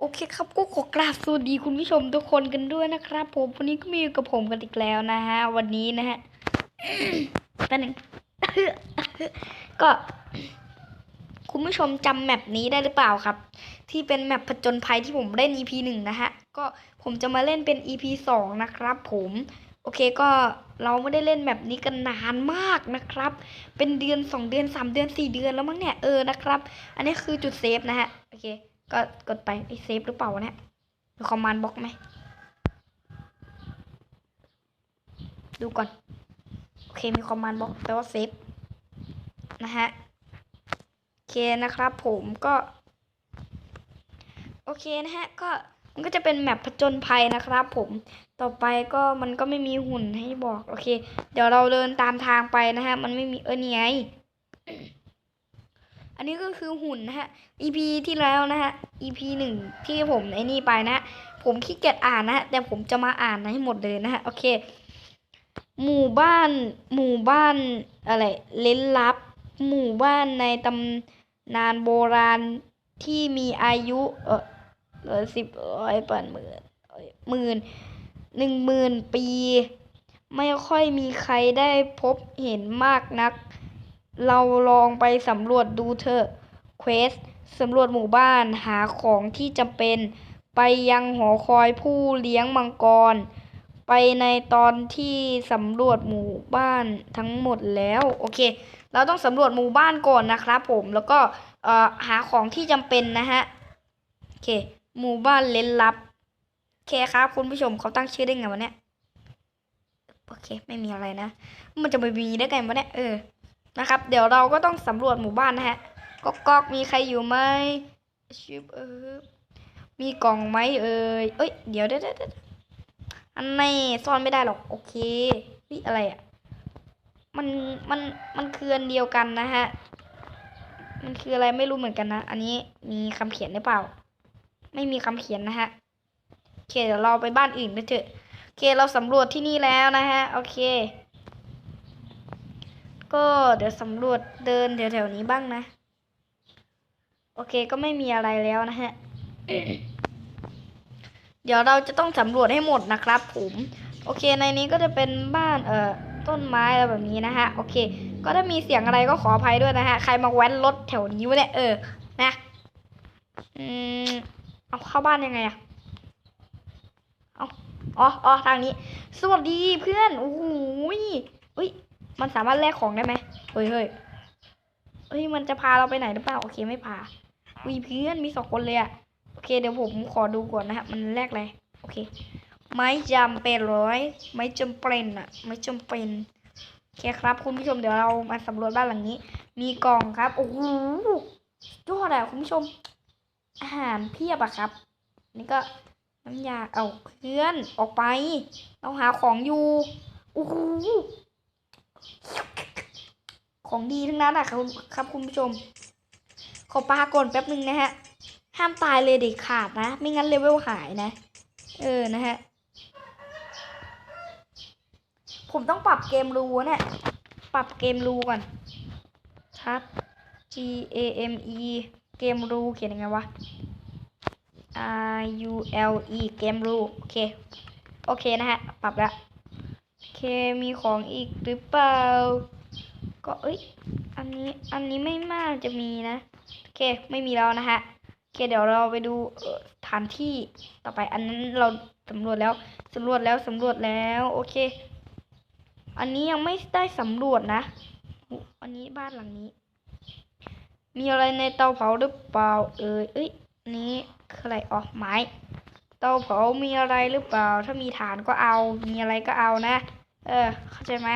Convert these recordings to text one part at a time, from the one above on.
โอเคครับก็ขอกราบสวัสดีคุณผู้ชมทุกคนกันด้วยนะครับ ผมวันนี้ก็มีอยู่กับผมกันอีกแล้วนะฮะ วันนี้นะฮะแป๊บนึงก็คุณผู้ชมจำแมปนี้ได้หรือเปล่าครับ ที่เป็นแมปผจญภัยที่ผมเล่น EP หนึ่งนะฮะ ก็ผมจะมาเล่นเป็น EP สองนะครับ ผมโอเคก็เราไม่ได้เล่นแบบนี้กันนานมากนะครับ เป็นเดือนสองเดือนสามเดือนสี่เดือนแล้วมั้งเนี่ยเออนะครับ อันนี้คือจุดเซฟนะฮะโอเค ก็กดไปไอเซฟหรือเปล่าวะเนี่ยมีคอมมานด์บล็อกไหม ดูก่อน โอเค มีคอมมานด์บล็อกแปลว่าเซฟ นะฮะ โอเคนะครับผมก็ โอเคนะฮะ ก็มันก็จะเป็นแมปผจญภัยนะครับผมต่อไปก็มันก็ไม่มีหุ่นให้บอก โอเค เดี๋ยวเราเดินตามทางไปนะฮะ มันไม่มีเออนี่ไง อันนี้ก็คือหุ่นนะฮะ EP ที่แล้วนะฮะ EP หนึ่งที่ผมไอ้นี่ไปนะ ผมขี้เกียจอ่านนะฮะ แต่ผมจะมาอ่านให้หมดเลยนะฮะ โอเค หมู่บ้าน หมู่บ้านอะไรเล้นลับ หมู่บ้านในตำนานโบราณที่มีอายุเออร้อยสิบร้อยพันหมื่นหมื่นหนึ่งหมื่นปี ไม่ค่อยมีใครได้พบเห็นมากนัก เราลองไปสำรวจดูเถอะเควสสำรวจหมู่บ้านหาของที่จำเป็น ไปยังหอคอยผู้เลี้ยงมังกร ไปในตอนที่สำรวจหมู่บ้านทั้งหมดแล้วโอเค เราต้องสำรวจหมู่บ้านก่อนนะครับผมแล้วก็หาของที่จำเป็นนะฮะโอเค หมู่บ้านเล้นลับโอเคครับคุณผู้ชมเขาตั้งชื่อได้ไงวะเนี่ยโอเค ไม่มีอะไรนะ มันจะไปมีได้ไงวะเนี่ยเออ นะครับ เดี๋ยวเราก็ต้องสำรวจหมู่บ้านนะฮะก๊อกก๊อกมีใครอยู่ไหมชิบเออมีกล่องไหมเอ่ยเอ้ยเดี๋ยวเดี๋ยวเดี๋ยวเดี๋ยวอันนี้ซ่อนไม่ได้หรอกโอเคนี่อะไรอะมันมันมันคืออันเดียวกันนะฮะมันคืออะไรไม่รู้เหมือนกันนะ อันนี้มีคำเขียนหรือเปล่า ไม่มีคำเขียนนะฮะโอเคเดี๋ยวเราไปบ้านอื่นกันเถอะโอเคเราสำรวจที่นี่แล้วนะฮะโอเค ก็เดี๋ยวสำรวจเดินแถวๆนี้บ้างนะ โอเคก็ไม่มีอะไรแล้วนะฮะ เดี๋ยวเราจะต้องสำรวจให้หมดนะครับผมโอเคในนี้ก็จะเป็นบ้านเอ่อต้นไม้อะไรแบบนี้นะฮะโอเค ก็ถ้ามีเสียงอะไรก็ขออภัยด้วยนะฮะใครมาแว้นรถแถวนี้วะเนี่ยเออนะอืมเอาเข้าบ้านยังไงอะเอาอ๋ออ๋อทางนี้ สวัสดีเพื่อนโอ้โหยเฮ้ย มันสามารถแลกของได้ไหมเฮ้ยเฮ้ยเฮ้ยมันจะพาเราไปไหนหรือเปล่าโอเคไม่พาวีเพื่อนมีสองคนเลยอะโอเคเดี๋ยวผมขอดูก่อนนะฮะมันแลกอะไรโอเค ไม่จำเป็นร้อยไม่จำเป็นอะไม่จำเป็นโอเคครับ คุณผู้ชมเดี๋ยวเรามาสำรวจบ้านหลังนี้ มีกล่องครับโอ้โหยอดอะคุณผู้ชม อาหารเพียบอะครับ นี่ก็น้ำยาเอาเพื่อนออกไป เราหาของอยู่โอ้โห ของดีทั้งนั้นอะครับครับคุณผู้ชม ขอปาก่อนแป๊บหนึ่งนะฮะ ห้ามตายเลยเด็กขาดนะ ไม่งั้นเลเวลหายนะ เออนะฮะ ผมต้องปรับเกมรูเนี่ย ปรับเกมรูก่อนทับ G A M E เกมรูเขียนยังไงวะ R U L E เกมรูโอเค โอเคนะฮะ ปรับแล้ว เคมีของอีกหรือเปล่า ก็เอ้ยอันนี้อันนี้ไม่มากจะมีนะ โอเคไม่มีแล้วนะฮะโอเคเดี๋ยวเราไปดูสถานที่ต่อไปอันนั้นเราสำรวจแล้วสำรวจแล้วสำรวจแล้วโอเค อันนี้ยังไม่ได้สำรวจนะอันนี้บ้านหลังนี้ มีอะไรในเตาเผาหรือเปล่า เอ่ยเอ้ยนนี้คืออะไรอ๋อไม้เตาเผามีอะไรหรือเปล่า ถ้ามีฐานก็เอา มีอะไรก็เอานะ เออ เข้าใจไหม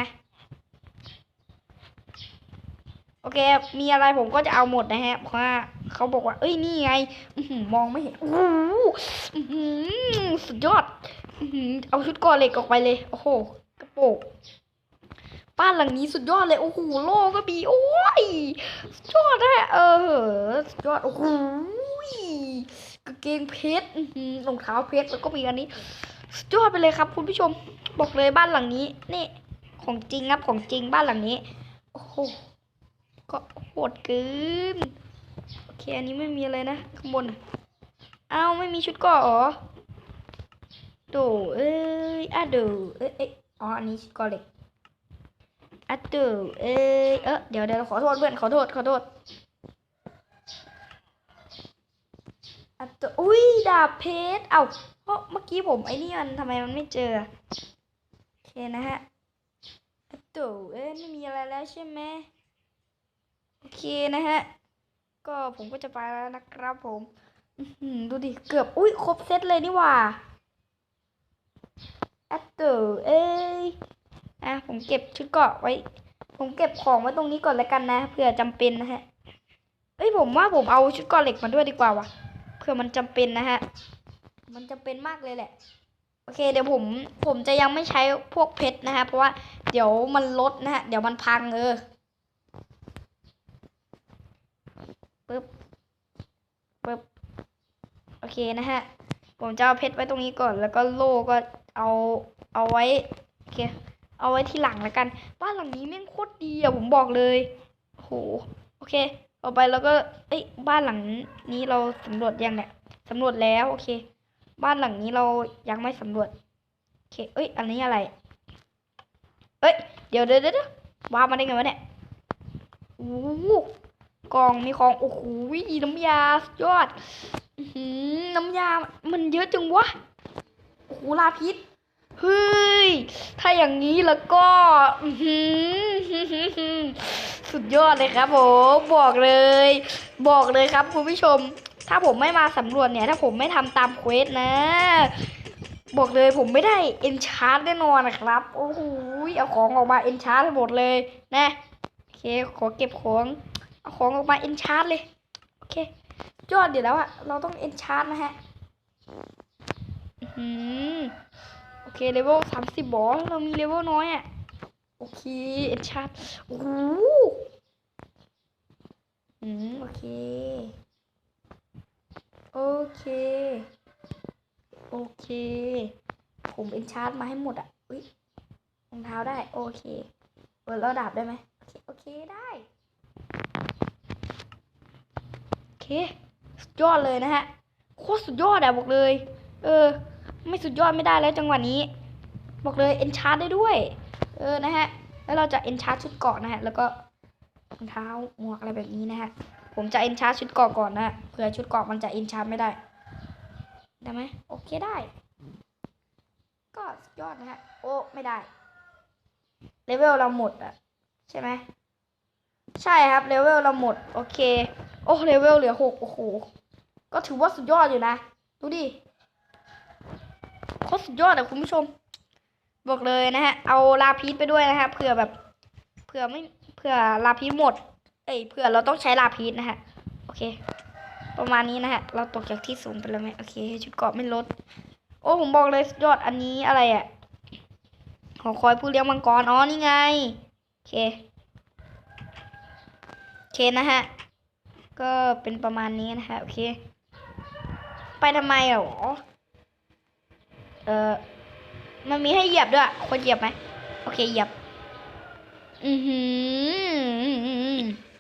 โอเค มีอะไรผมก็จะเอาหมดนะฮะ เพราะว่าเขาบอกว่า เอ้ย นี่ไงอมองไม่เห็นโอ้โหสุดยอด เอาชุดก่อเหล็กออกไปเลย โอ้โห กระโปงบ้านหลังนี้สุดยอดเลย โอ้โห โล่ก็มีโอ้ยสุดยอดนะเออ สุดยอด โอ้โหกางเกงเพชรรองเท้าเพชร แล้วก็มีอันนี้ สุดยอดไปเลยครับ คุณผู้ชมบอกเลยบ้านหลังนี้ นี่ ของจริงครับของจริงบ้านหลังนี้ โอ้โหก็โหดเกินโอเคอันนี้ไม่มีอะไรนะข้างบนเอ้าไม่มีชุดกราะเหรอโดเอ้ยอะเดเอ้ยอ๋ออันนี้ชุดกราะเหล็กอะเดเอ้ยเออเดี๋ยวเดี๋ยวขอโทษเพื่อนขอโทษขอโทษอะเดอุ้ยดาบเพชร เอ้า เพราะเมื่อกี้ผมไอ้นี่มันทำไมมันไม่เจอ โอเคนะฮะอะเอเอ้ยไม่มีอะไรแล้วใช่ไหมโอเคนะฮะ ก็ผมก็จะไปแล้วนะครับผมดูดิ เกือบ อุ้ยครบเซตเลยนี่ว่าแอตเตอร์เอ้ยอะผมเก็บชุดเกาะไว้ ผมเก็บของไว้ตรงนี้ก่อนแล้วกันนะเผื่อจำเป็นนะฮะเอ้ยผมว่าผมเอาชุดเกาะเหล็กมาด้วยดีกว่าวะเผื่อมันจำเป็นนะฮะ มันจำเป็นมากเลยแหละ โอเค เดี๋ยวผม ผมจะยังไม่ใช้พวกเพชรนะฮะ เพราะว่าเดี๋ยวมันลดนะฮะ เดี๋ยวมันพังเออปึ๊บปึ๊บ โอเคนะฮะ ผมจะเอาเพชรไว้ตรงนี้ก่อน แล้วก็โล่ก็เอา เอาไว้ โอเค เอาไว้ที่หลังแล้วกัน บ้านหลังนี้แม่งโคตรดีอะผมบอกเลยโห โอเคต่อไปแล้วก็ เอ้ย บ้านหลังนี้เราสำรวจยังเนี่ยสำรวจแล้ว โอเค บ้านหลังนี้เรายังไม่สำรวจโอเคเอ้ย อันนี้อะไร เอ้ย เดี๋ยวเดี๋ยวเดี๋ยวว้ามาได้ไงวะเนี่ยโอ้โหกล่องมีของ โอ้โหน้ำยา สุดยอดน้ำยา มันเยอะจังวะ โอ้โหลาพิษ เฮ้ย ถ้าอย่างนี้แล้วก็สุดยอดเลยครับผม บอกเลย บอกเลยครับคุณผู้ชม ถ้าผมไม่มาสำรวจเนี่ย ถ้าผมไม่ทำตามเควสนะ บอกเลยผมไม่ได้เอนชาร์ดแน่นอนนะครับ โอ้โหเอาของออกมาเอนชาร์ให้หมดเลยนะโอเคขอเก็บของเอาของออกมาเอนชาร์ดเลยโอเคยอดเดี๋ยวแล้วอะเราต้องเอนชาร์ดนะฮะอื้อหือโอเคเลเวลสามสิบบอเรามีเลเวลน้อยอะโอเคเอนชาร์ดโอ้โหอืมโอเค เค โอเค ผมเอนชาร์มาให้หมดอะอุ้ยรองเท้าได้ โอเคเปิดแล้วดาบได้ไหมโอเคโอเค ได้ โอเค สุดยอดเลยนะฮะ โคตรสุดยอดอะบอกเลย เออ ไม่สุดยอดไม่ได้แล้วจังหวะนี้ บอกเลยเอ็นชาร์ได้ด้วย เออ นะฮะ แล้วเราจะเอ็นชาร์ชุดเกราะนะฮะ แล้วก็รองเท้าหมวกอะไรแบบนี้นะฮะ ผมจะเอนชาร์ชุดเกราะก่อนนะเผื่อชุดเกราะมันจะเอนชาร์ไม่ได้ ได้ไหมโอเคได้ ก็สุดยอดนะฮะ โอ้ไม่ได้ เลเวลเราหมดอะใช่ไหม ใช่ครับ เลเวลเราหมด โอเค โอ้เลเวลเหลือหกโอ้โห ก็ถือว่าสุดยอดอยู่นะ ดูดิโคตรสุดยอดอะคุณผู้ชม บอกเลยนะฮะ เอาลาพีสไปด้วยนะฮะเผื่อแบบ เผื่อไม่ เผื่อลาพีสหมด อ้ยเผื่อเราต้องใช้ลาพีสนะฮะ โอเค ประมาณนี้นะฮะ เราตกจากที่สูงไปแล้วไหมโอเค ชุดเกราะไม่ลด โอ้ผมบอกเลยยอดอันนี้อะไรอะหอคอยผู้เลี้ยงมังกร อ๋อ นี่ไง โอเค โอเคนะฮะ ก็เป็นประมาณนี้นะฮะ โอเค ไปทำไมอะหรอเออมันมีให้เหยียบด้วย คนเหยียบไหม โอเค เหยียบ อือหือ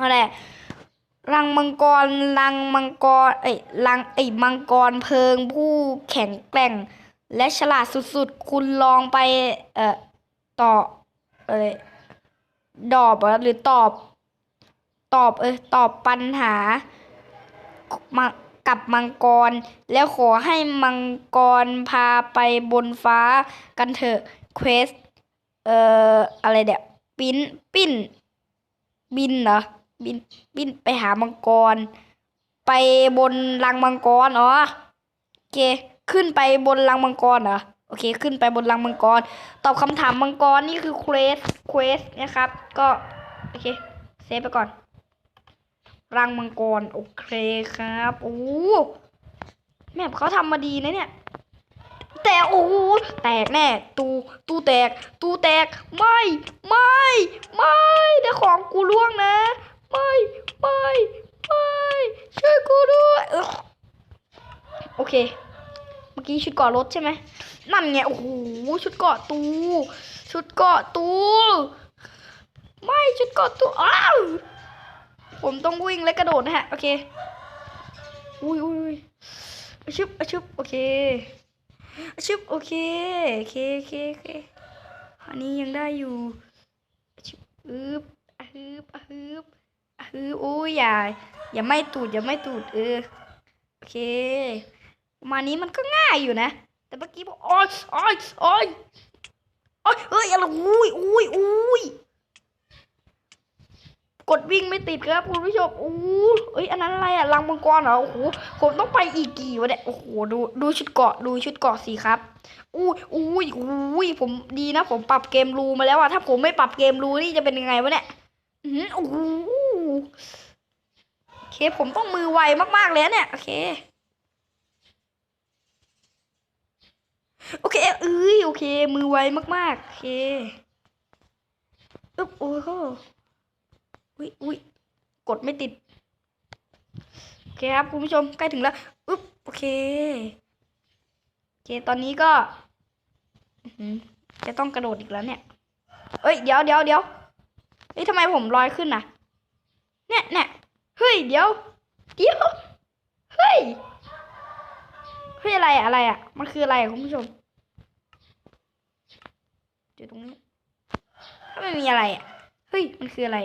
อะไรรังมังกรรังมังกร เอ้ยรังไอ้ยมังกรเพลิงผู้แข็งแกร่ง และฉลาดสุดๆ คุณลองไป เอ่อต่อเอ้ยดอบหรือตอบ ตอบเออตอบปัญหามากับมังกร แล้วขอให้มังกรพาไปบนฟ้ากันเถอะเควส เอ่อ อะไรเดี๋ยวปิ้นปิ้น บินเหรอ บินบินไปหามังกร ไปบนรังมังกรอ๋อโอเค ขึ้นไปบนรังมังกรเหรอโอเค ขึ้นไปบนรังมังกร ตอบคำถามมังกรนี่คือเควสเควสนะครับ ก็โอเคเซฟไปก่อน รังมังกรโอเคครับโอ้แม่เขาทำมาดีนะเนี่ยแต่โอ้แตกแน่ ตูตูแตก ตูแตก ไม่ ไม่ ไม่เดี๋ยวของกูล่วงนะ ไม่ไม่ไม่ช่วยกูด้วยโอเค เมื่อกี้ชุดเกาะรถใช่ไหมนั่นไงโอ้โหชุดเกาะตูชุดเกาะตูไม่ชุดเกาะตูอ้าวผมต้องวิ่งและกระโดดนะฮะโอเคอุ้ยอุ้ยอชึบอชึบโอเคอชึบโอเคโอเคโอเคโอเคอันนี้ยังได้อยู่อชึบอึบอึบอะ ฮึบอะฮึบโอ้ยอย่า อย่าไม่ตูดอย่าไม่ตูดเออโอเคประมาณนี้มันก็ง่ายอยู่นะ แต่เมื่อกี้บอกโอ้ยโอ้ยโอ้ยโอ้ยเอ้ยอะไรอุ้ยอุ้ยอุ้ยกดวิ่งไม่ติดครับคุณผู้ชมอู้เอ้ยอันนั้นอะไรอะรังมังกรเหรอโอ้โหผมต้องไปอีกกี่วะเนี่ยโอ้โหดูดูชุดเกาะดูชุดเกาะสิครับอุ้ยอุ้ยอุ้ยผมดีนะ ผมปรับเกมรูมาแล้วอะถ้าผมไม่ปรับเกมรูนี่จะเป็นยังไงวะเนี่ยอือหือ โอเคผมต้องมือไวมากๆเลยเนี่ยโอเคโอเคเอ้ยโอเค มือไวมากๆโอเคอึ๊บโอ้โหอุ้ยอุ้ยกดไม่ติดโอเคครับคุณผู้ชมใกล้ถึงแล้วอึ๊บโอเคโอเคตอนนี้ก็จะต้องกระโดดอีกแล้วเนี่ยเอ้ยเดี๋ยวเดี๋ยวเดี๋ยวเฮ้ยทำไมผมลอยขึ้นน่ะ เนี่ยเนี่ยเฮ้ยเดี๋ยวเดี๋ยวเฮ้ยเฮ้ยอะไรอะอะไรอะมันคืออะไรอะคุณผู้ชมอยู่ตรงนี้ถ้าไม่มีอะไรอะเฮ้ยมันคืออะไร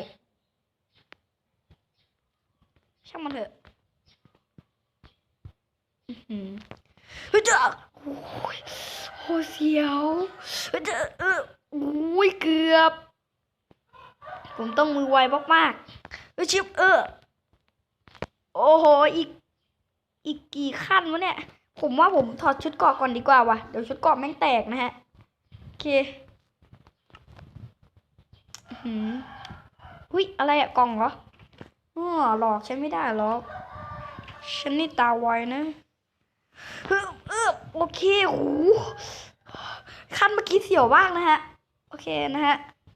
ช่างมันเถอะอือหือเฮ้ยเจ้าโอ้ยโอ้ยเสียวเฮ้ยเจ้าเออโอ้ยเกือบ ผมต้องมือไวมากๆ ชิบเออ โอ้โห อีก อีกกี่ขั้นวะเนี่ย ผมว่าผมถอดชุดเกราะก่อนดีกว่าว่ะเดี๋ยวชุดเกราะแม่งแตกนะฮะ โอเคหืมหุ้ย อะไรอะกล่องเหรออ๋อหลอกฉันไม่ได้หรอกฉันนี่ตาไวนะเออเออโอเคโหขั้นเมื่อกี้เสียวมากนะฮะ โอเคนะฮะ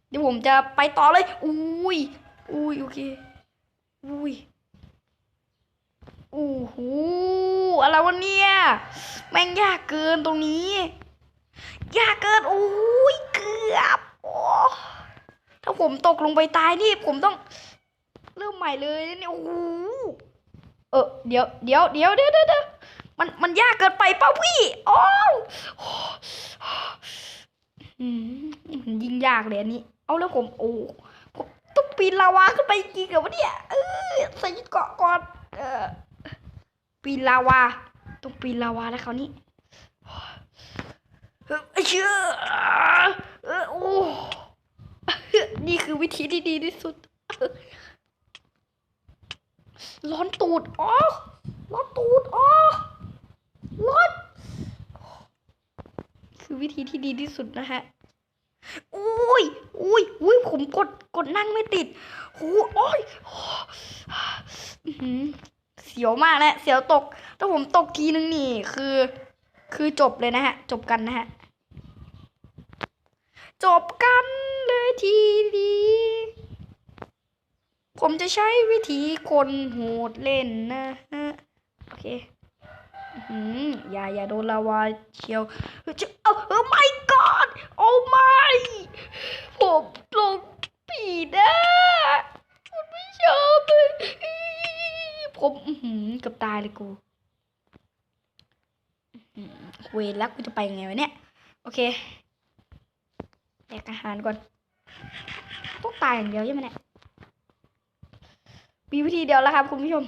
เดี๋ยวผมจะไปต่อเลย อุ้ยอุ้ยโอเค อุ้ยโอ้โหอะไรวะเนี่ยแม่งยากเกินตรงนี้ ยากเกินโอ้ยเกือบโอ้ถ้าผมตกลงไปตายนี่ผมต้อง เริ่มใหม่เลยนี่โอ้โหเออเดี๋ยวเดี๋ยวเดี๋ยวเดี๋ยวเดี๋ยวมันมันยากเกินไปเป้าพี่โอ้วอืมยิ่งยากเลยอันนี้ เอาแล้วผมโอ้ ปีนลาวาขึ้นไปจริงเหรอวะเนี่ยเออใส่เกาะก่อนเออปีนลาวาต้องปีนลาวาแล้วคราวนี้เออเชื่อเออโอ้นี่คือวิธีที่ดีที่สุด ร้อนตูดอ๋อร้อนตูดอ๋อร้อนคือวิธีที่ดีที่สุดนะฮะ อุ้ยอุ้ยอุ้ยผมกดกดนั่งไม่ติดโอ้โอ้ยเสียวมากนะเสียวตก ถ้าผมตกทีนึงนี่ คือ คือจบเลยนะฮะ จบกันนะฮะ จบกันเลยทีดีผมจะใช้วิธีคนโหดเล่นนะฮะ โอเคอื้อหืออย่าอย่าโดนลาวาเชียวเฮ้ยจะเออไม่ก อนโอ้ไม่ผมลงผีนะคุณผู้ชมผมอื้อหือเกับตายเลยกูเวรแล้วกูจะไปยังไงวะเนี่ย โอเคแดกอาหารก่อนต้องตายอย่างเดียวใช่ไหมเนี่ยมีวิธีเดียวแล้วครับคุณผู้ชม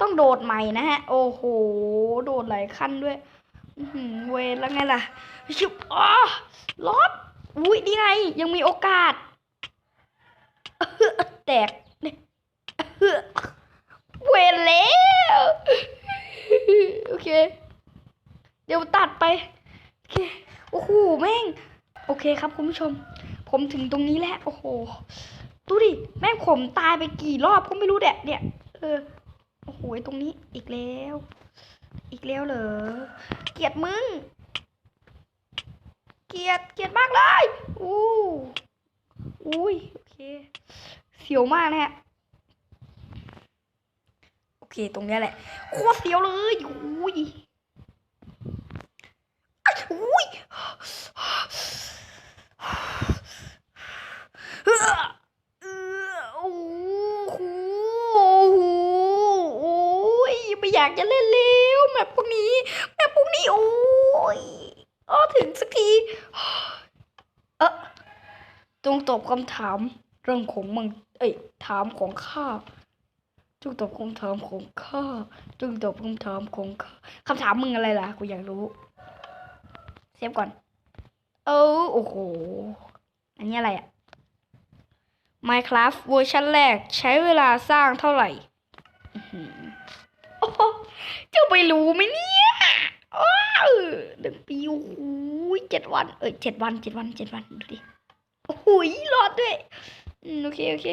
ต้องโดดใหม่นะฮะ โอ้โห โดดหลายขั้นด้วยอื้อหือเวรแล้วไงล่ะ ชิบอ๋อรอดอุ้ยนี่ไง ยังมีโอกาส แตกเนี่ยเวรแล้วโอเค เดี๋ยวตัดไป โอเค โอ้โห แม่ง โอเคครับคุณผู้ชม ผมถึงตรงนี้แล้ว โอ้โห ดูดิ แม่งผมตายไปกี่รอบก็ไม่รู้แดะเนี่ย เออ โอ้โห ตรงนี้อีกแล้ว อีกแล้วเหรอ เกลียดมึง เกลียดเกลียดมากเลยอู้อุ้ยโอเค เสียวมากนะฮะ โอเค ตรงเนี้ยแหละ โคตรเสียวเลยอุ้ยอ้ายอุ้ยเออเออโอ้โหโอ้โหโอ้ยไม่อยากจะเล่นแล้วแบบพวกนี้โอ๊ย โอ้ถึงสักทีเออจงตอบคำถามเรื่องของมึงเอ้ยถามของข้าจงตอบคำถามของข้าจงตอบคำถามของข้าคำถามมึงอะไรล่ะกูอยากรู้เซฟก่อน เออโอ้โหอันนี้อะไรอะ Minecraft เวอร์ชันแรกใช้เวลาสร้างเท่าไหร่จะไปรู้ไหมเนี่ย หนึ่งปีโอ้โหเจ็ดวัน เอ้ยเจ็ดวันเจ็ดวันเจ็ดวันดูดิโอ้โหรอดด้วยอืมโอเคโอเค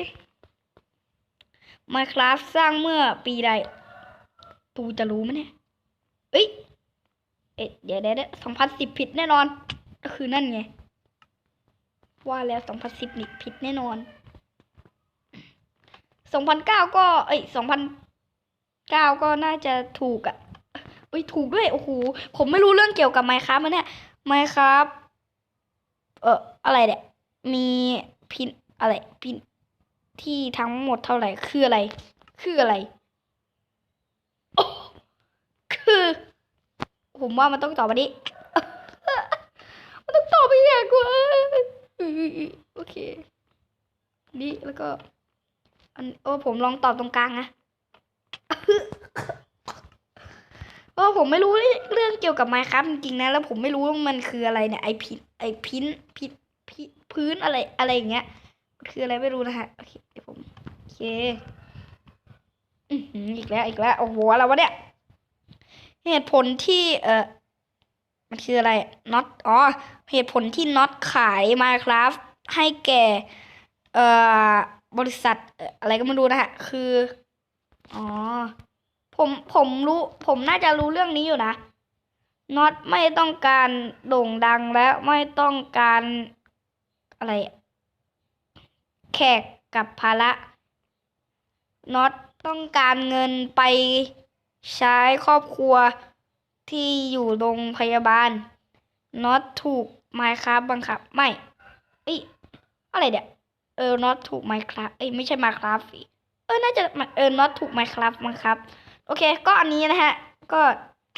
Minecraft สร้างเมื่อปีใดตูจะรู้ไหมเนี่ยเอ้ยเอ๊ะเดี๋ยวเดี๋ยวเดี๋ยวสองพันสิบผิดแน่นอน ก็คือนั่นไง ว่าแล้วสองพันสิบนี่ผิดแน่นอนสองพันเก้าก็ เอ้ยสองพันเก้าก็น่าจะถูกอะ่ะเอ้ยถูกด้วยโอ้โหผมไม่รู้เรื่องเกี่ยวกับไมครับมันเนี่ยไมครับเอออะไรเนี่ยมีพินอะไรพินที่ทั้งหมดเท่าไหร่คืออะไร คืออะไรคือ ผมว่ามันต้องตอบมาดิมันต้องตอบไปอย่างกว่าโอเคนี่แล้วก็ อันโอ้ผมลองตอบตรงกลางนะ เพราผมไม่รู้เรื่องเกี่ยวกับไมค์ครับจริงๆนะ แล้วผมไม่รู้ว่ามันคืออะไรเนี่ยไอพินไอพินพินพื้นอะไรอะไรอย่างเงี้ย คืออะไรไม่รู้นะฮะโอเคเดี๋ยวผมโอเคอืมอีกแล้วอีกแล้วโอ้โหอะไรวะเนี่ยเหตุผลที่เออมันคืออะไรน็อตอ๋อเหตุผลที่น็อตขาย Minecraft ให้แก่เอ่อบริษัทอะไรก็ไม่รู้นะฮะ คือ อ๋อ ผมผมรู้ผมน่าจะรู้เรื่องนี้อยู่นะน็อตไม่ต้องการโด่งดังและไม่ต้องการอะไร แขกกับภาระน็อตต้องการเงินไปใช้ครอบครัวที่อยู่โรงพยาบาลน็อตถูกไมค์ครับบังคับ ไม่เอ้ยอะไรเดี๋ยเออน็อตถูกไมค์ครับเอ้ยไม่ใช่ไมค์ครับเออน่าจะเออน็อตถูกไมค์ครับบังคับ โอเค ก็อันนี้นะฮะ ก็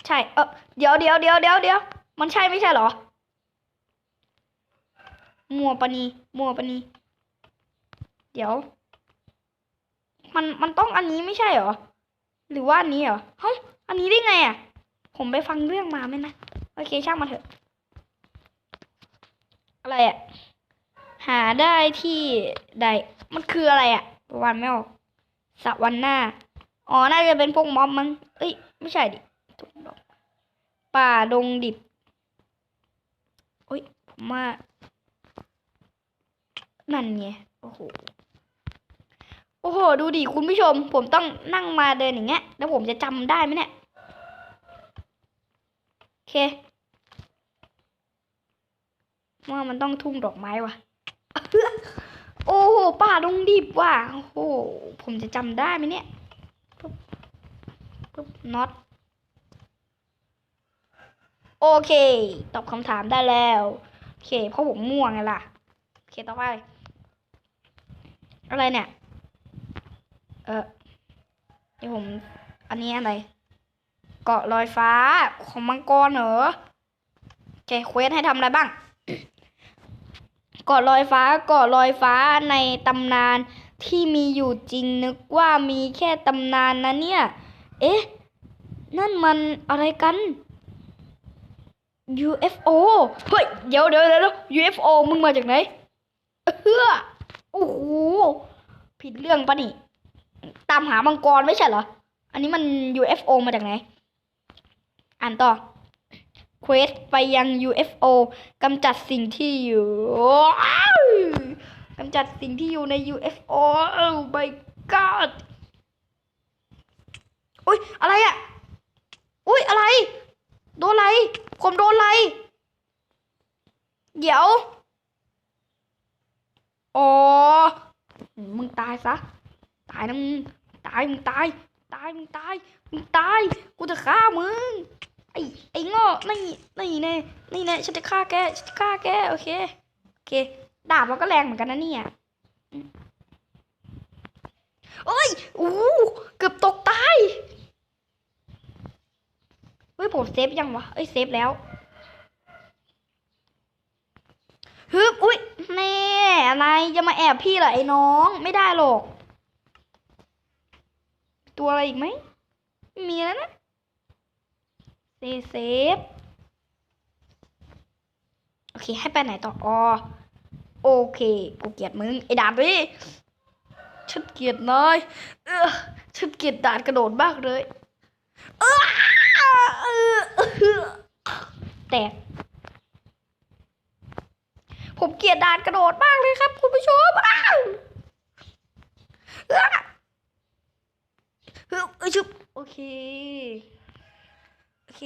ใช่ เออเดี๋ยวเดี๋ยวเดี๋ยวเดี๋ยวเดี๋ยวมันใช่ไม่ใช่หรอ มัวปนีมัวปนี เดี๋ยว มันมันต้องอันนี้ไม่ใช่หรอ หรือว่าอันนี้เหรอเฮ้ยอันนี้ได้ไงอะ ผมไปฟังเรื่องมาไหมนะ โอเคช่างมาเถอะ อะไรอะ หาได้ที่ใด มันคืออะไรอะประวันไม่ออกสวรรค์หน้า อ๋อ น่าจะเป็นพวกม็อบมั้งเอ้ย ไม่ใช่ดิถูกดอกป่าดงดิบโอ้ยผมว่านั่นไง โอ้โห โอ้โห ดูดิคุณผู้ชม ผมต้องนั่งมาเดินอย่างเงี้ย แล้วผมจะจำได้ไหมเนี่ย โอเคว่ามันต้องทุ่งดอกไม้ว่ะ โอ้โห ป่าดงดิบว่ะ โอ้โห ผมจะจำได้ไหมเนี่ย ปึ๊บน็อตโอเค ตอบคำถามได้แล้ว โอเคเพราะผมม่วงไงล่ะ โอเคต่อไป อะไรเนี่ย เออเดี๋ยวผม อันนี้อะไร เกาะลอยฟ้าของมังกรเหรอ โอเคเควสให้ทำอะไรบ้าง เกาะลอยฟ้าเกาะลอยฟ้าในตำนานที่มีอยู่จริงนึกว่ามีแค่ตำนานนะเนี่ย เอ๊ะ นั่นมันอะไรกัน UFO เฮ้ย เดี๋ยวเดี๋ยวเดี๋ยว UFO มึงมาจากไหนเฮ้อโอ้โห ผิดเรื่องปะนี่ ตามหามังกรไม่ใช่เหรอ อันนี้มัน UFO มาจากไหน อ่านต่อ เควสไปยัง UFO กำจัดสิ่งที่อยู่กำจัดสิ่งที่อยู่ใน UFO โอ้ my god อุ้ยอะไรอะอุ้ยอะไร โดนอะไร ผมโดนอะไร เดี๋ยว อ๋อ มึงตายซะ ตายนะมึง ตายมึงตาย ตายมึงตาย มึงตาย กูจะฆ่ามึง ไอ้ ไอ้โง่นี่นี่แน่นี่แน่ฉันจะฆ่าแก ฉันจะฆ่าแก โอเค โอเค ดาบมันก็แรงเหมือนกันนะเนี่ยเอ้ย อู้ เกือบตกตาย ฮ้ยผมเซฟยังวะเอ้ยเซฟแล้วฮึบอุ้ยแน่อนายจะมาแอบพี่เหรอไอ้น้องไม่ได้หรอก ตัวอะไรอีกไหมไม่มีแล้วนะเซเซฟโอเค ให้ไปไหนต่อออโอเค กูเกลียดมึง ไอ้ดานพี่ฉันเกลียดนายเออฉันเกลียดดานกระโดดมากเลยเออ แตก ผมเกลียดด่านกระโดดมากเลยครับ คุณผู้ชมอ้าวเฮ้ยเอ้ยชุบโอเค โอเค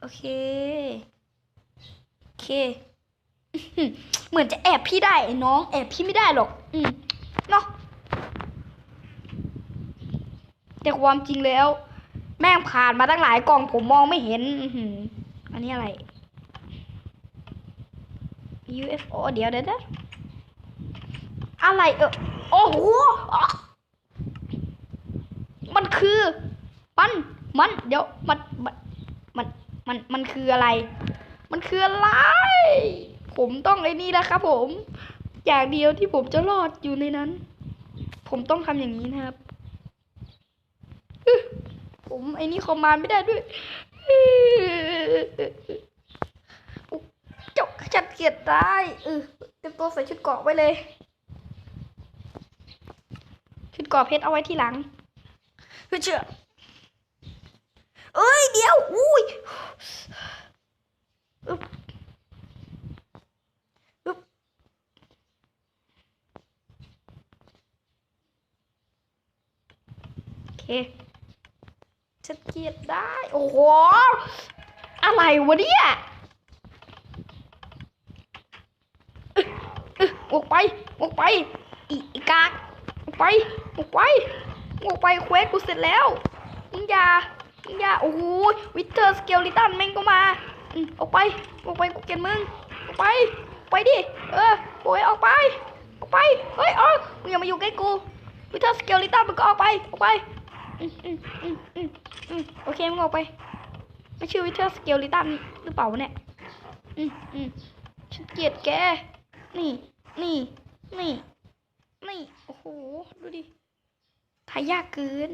โอเค โอเค เหมือนจะแอบพี่ได้น้อง แอบพี่ไม่ได้หรอก อืมเนาะแต่ความจริงแล้ว แม่งผ่านมาตั้งหลายกล่องผมมองไม่เห็นอือันนี้อะไร UFO เดี๋ยวเดี๋ยวอะไรเออโอ้โหมันคือมันมันเดี๋ยวมันมันมันมันมันคืออะไร มันคืออะไร ผมต้องไอ้นี่แหละครับผม อย่างเดียวที่ผมจะรอดอยู่ในนั้น ผมต้องทำอย่างนี้นะครับ ผมไอ้นี่คอมมานไม่ได้ด้วยจกจัดเกียรติได้เออเต็มตัวใส่ชุดเกาะไว้เลย ชุดเกาะเพชรเอาไว้ที่หลังเฮ้ยเชื่อเอ้ยเดี๋ยวอุ้ยอึ๊บอึ๊บโอเค เกลียดได้ โอ้โห อะไรวะเนี่ยออกไปออกไปอีอีกากออกไปออกไปออกไปเควสกูเสร็จแล้วมึงอย่ามึงอย่าโอ้โหวิเทอร์สเกลลิตันแม่งก็มาออกไปออกไปกูเกลียดมึงออกไปไปดิเออโอ้ยออกไปออกไปเฮ้ยเออมึงอย่ามาอยู่ใกล้กูวิเทอร์สเกลลิตันมึงก็ออกไปออกไป อืมอืมอืมอืมอืมโอเคมึงออกไปไม่ชื่อวิเทอร์สเกลลิตันหรือเปล่าเนี่ยอืมอืมฉันเกลียดแก นี่ นี่ นี่ นี่ โอ้โห ดูดิทายากเกิน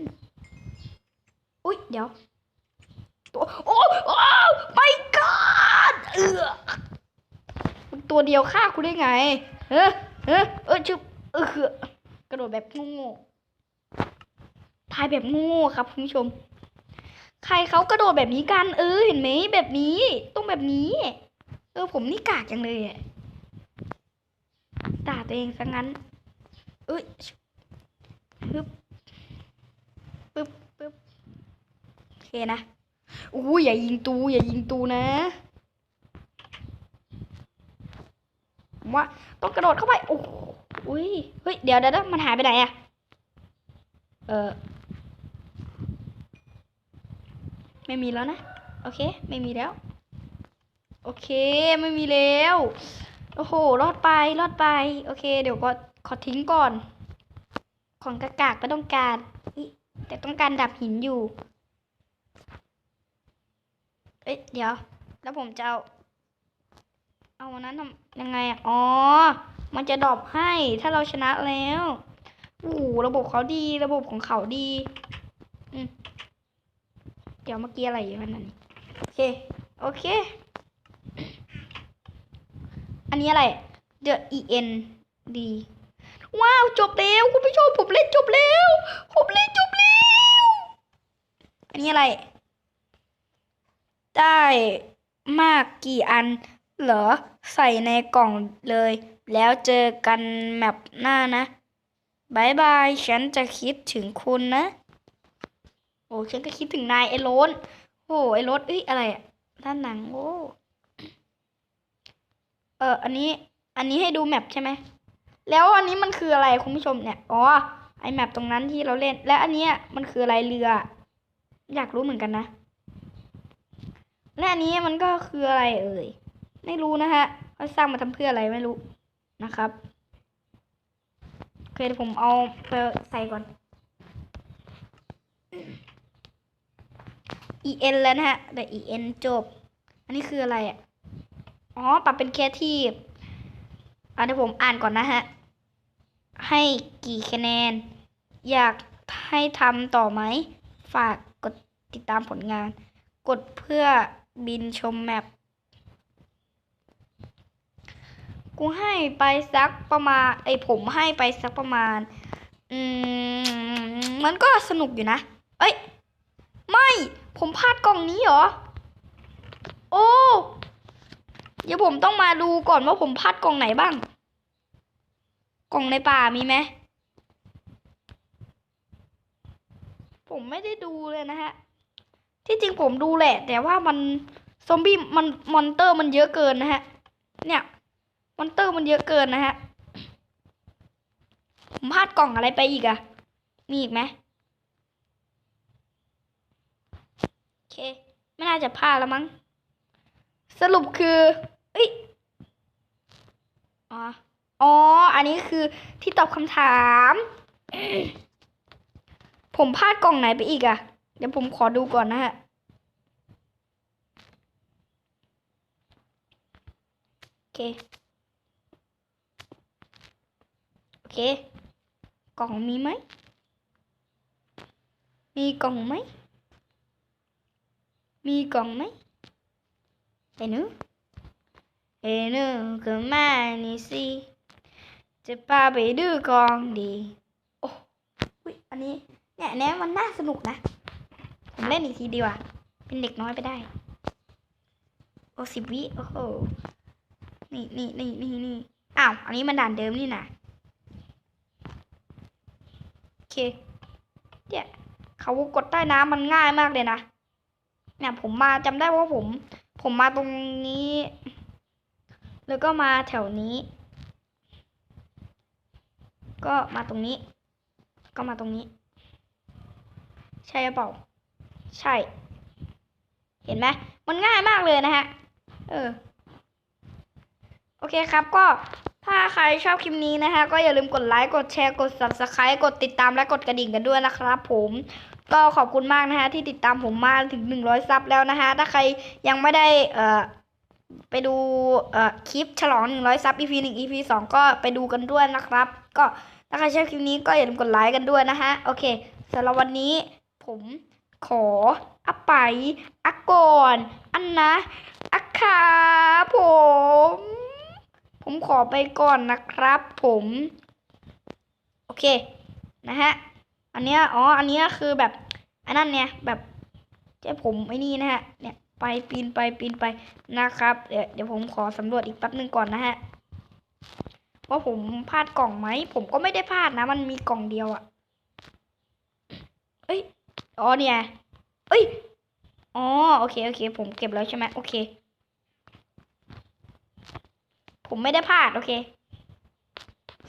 อุ้ย เดี๋ยว ตัว โอ้โอ้ไม่กอดเออมันตัวเดียวฆ่ากูได้ไงเออเออเออชุบเออกระโดดแบบโง่ๆ ทายแบบง่ๆครับคุณผู้ชม ใครเขากระโดดแบบนี้กัน เออ เห็นไหมแบบนี้ ต้องแบบนี้ เออ ผมนี่กากจังเลยอะด่าตัวเองซะงั้น เอ้ยปึ๊บปึ๊บปึ๊บโอเคนะอู้อย่ายิงตู อย่ายิงตูนะผมว่าต้องกระโดดเข้าไปโอ้โหอุ้ยเฮ้ยเดี๋ยวเดี๋ยวเดี๋ยวมันหายไปไหนอะเออ ไม่มีแล้วนะ โอเค ไม่มีแล้ว โอเค ไม่มีแล้ว โอ้โห รอดไป รอดไป โอเค เดี๋ยวก็ขอทิ้งก่อน ของกากากก็ต้องการ แต่ต้องการดับหินอยู่ เอ้ย เดี๋ยว แล้วผมจะเอา เอาวันนั้นทำยังไงอะอ๋อ มันจะดรอปให้ ถ้าเราชนะแล้วโอ้โหระบบเขาดี ระบบของเขาดี อืม ดี๋ยวเมื่อกี้อะไรอยู่นั่นนี่โอเค โอเค อันนี้อะไร The E N D ว้าวจบแล้วคุณผู้ชมผมเล่นจบแล้วผมเล่นจบแล้วอันนี้อะไร ได้มากกี่อันเหรอใส่ในกล่องเลย แล้วเจอกันแมปหน้านะบายบาย ฉันจะคิดถึงคุณนะ โอ้ฉันก็คิดถึงนายไอ้โรนโอ้ไอ้โรนเอ้ยอะไรอะด้านหนังโอ้เอออันนี้ อันนี้ให้ดูแมปใช่ไหมแล้วอันนี้มันคืออะไรคุณผู้ชมเนี่ยอ๋อไอแมปตรงนั้นที่เราเล่น และอันนี้มันคืออะไรเรือ อยากรู้เหมือนกันนะ และอันนี้มันก็คืออะไรเอ่ยไม่รู้นะฮะเขาสร้างมาทำเพื่ออะไรไม่รู้นะครับโอเคเดี๋ยวผมเอาไปใส่ก่อน en แล้วนะฮะแต่ en จบ อันนี้คืออะไรอะอ๋อปรับเป็น creative อะเดี๋ยวผมอ่านก่อนนะฮะ ให้กี่คะแนน อยากให้ทำต่อไหม ฝากกดติดตามผลงาน กดเพื่อบินชมแมปกูให้ไปสักประมาณไอผมให้ไปสักประมาณ อืม มันก็สนุกอยู่นะ เอ้ย ไม่ ผมพลาดกล่องนี้เหรอ โอ้ เดี๋ยวผมต้องมาดูก่อนว่าผมพลาดกล่องไหนบ้าง กล่องในป่ามีไหม ผมไม่ได้ดูเลยนะฮะ ที่จริงผมดูแหละ แต่ว่ามันซอมบี้มันมอนเตอร์มันเยอะเกินนะฮะ เนี่ยมอนเตอร์มันเยอะเกินนะฮะ ผมพลาดกล่องอะไรไปอีกอะมีอีกไหมโอเค ไม่น่าจะพลาดแล้วมั้ง สรุปคือเอ้ยอ๋ออ๋อ อันนี้คือที่ตอบคำถาม ผมพลาดกล่องไหนไปอีกอะเดี๋ยวผมขอดูก่อนนะฮะ โอเค โอเค กล่องมีไหม มีกล่องไหม มีกล่องไหมไอ้หนูไอ้หนูก็มานี่สิจะพาไปดูกล่องดีโอ้ยอันนี้เนี่ยอันเนี้ยมันน่าสนุกนะผมเล่นอีกทีดีกว่าเป็นเด็กน้อยไปได้ โอ้สิบวิโอ้โหนี่นี่นี่นี่นี่อ้าวอันนี้มันด่านเดิมนี่นะโอเคเนี่ยเขากดใต้น้ำมันง่ายมากเลยนะ เนี่ยผมมาจำได้ว่าผม ผมมาตรงนี้ แล้วก็มาแถวนี้ ก็มาตรงนี้ ก็มาตรงนี้ ใช่หรือเปล่า ใช่ เห็นไหมมันง่ายมากเลยนะฮะ เออ โอเคครับก็ถ้าใครชอบคลิปนี้นะคะ ก็อย่าลืมกดไลค์ กดแชร์ กด subscribe กดติดตามและกดกระดิ่งกันด้วยนะครับผม ก็ขอบคุณมากนะคะที่ติดตามผมมาถึง 100 ซับแล้วนะคะถ้าใครยังไม่ได้เอ่อไปดูเอ่อคลิปฉลอง 100 ซับ EP 1 EP 2 ก็ไปดูกันด้วยนะครับ ก็ถ้าใครชอบคลิปนี้ก็อย่าลืมกดไลค์กันด้วยนะฮะ โอเคสำหรับวันนี้ผมขออัปไปอักก่อนอันนะอักขาผม ผมขอไปก่อนนะครับผม โอเค นะฮะ อันเนี้ยอ๋ออันเนี้ยคือแบบอันนั้นเนี่ยแบบใช่ผมไอ้นี่นะฮะเนี่ยไปปีนไปปีนไปนะครับ เดี๋ยวเดี๋ยวผมขอสำรวจอีกแป๊บหนึ่งก่อนนะฮะว่าผมพลาดกล่องไหมผมก็ไม่ได้พลาดนะ มันมีกล่องเดียวอะเอ้ยอ๋อเนี่ยเอ้ยอ๋อโอเคโอเค ผมเก็บแล้วใช่ไหมโอเค ผมไม่ได้พลาดโอเค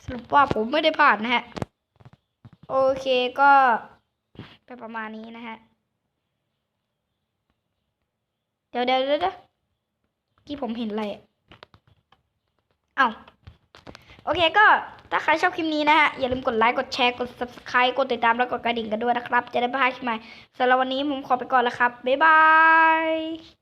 สรุปว่าผมไม่ได้พลาดนะฮะ โอเคก็ไปประมาณนี้นะฮะ เดี๋ยวเดี๋ยวเดี๋ยวที่ผมเห็นอะไรเอ้าโอเคก็ถ้าใครชอบคลิปนี้นะฮะ อย่าลืมกดไลค์ กดแชร์ กด subscribe กดติดตามแล้วกดกระดิ่งกันด้วยนะครับ จะได้ไม่พลาดคลิปใหม่สำหรับวันนี้ผมขอไปก่อนแล้วครับ บ๊ายบาย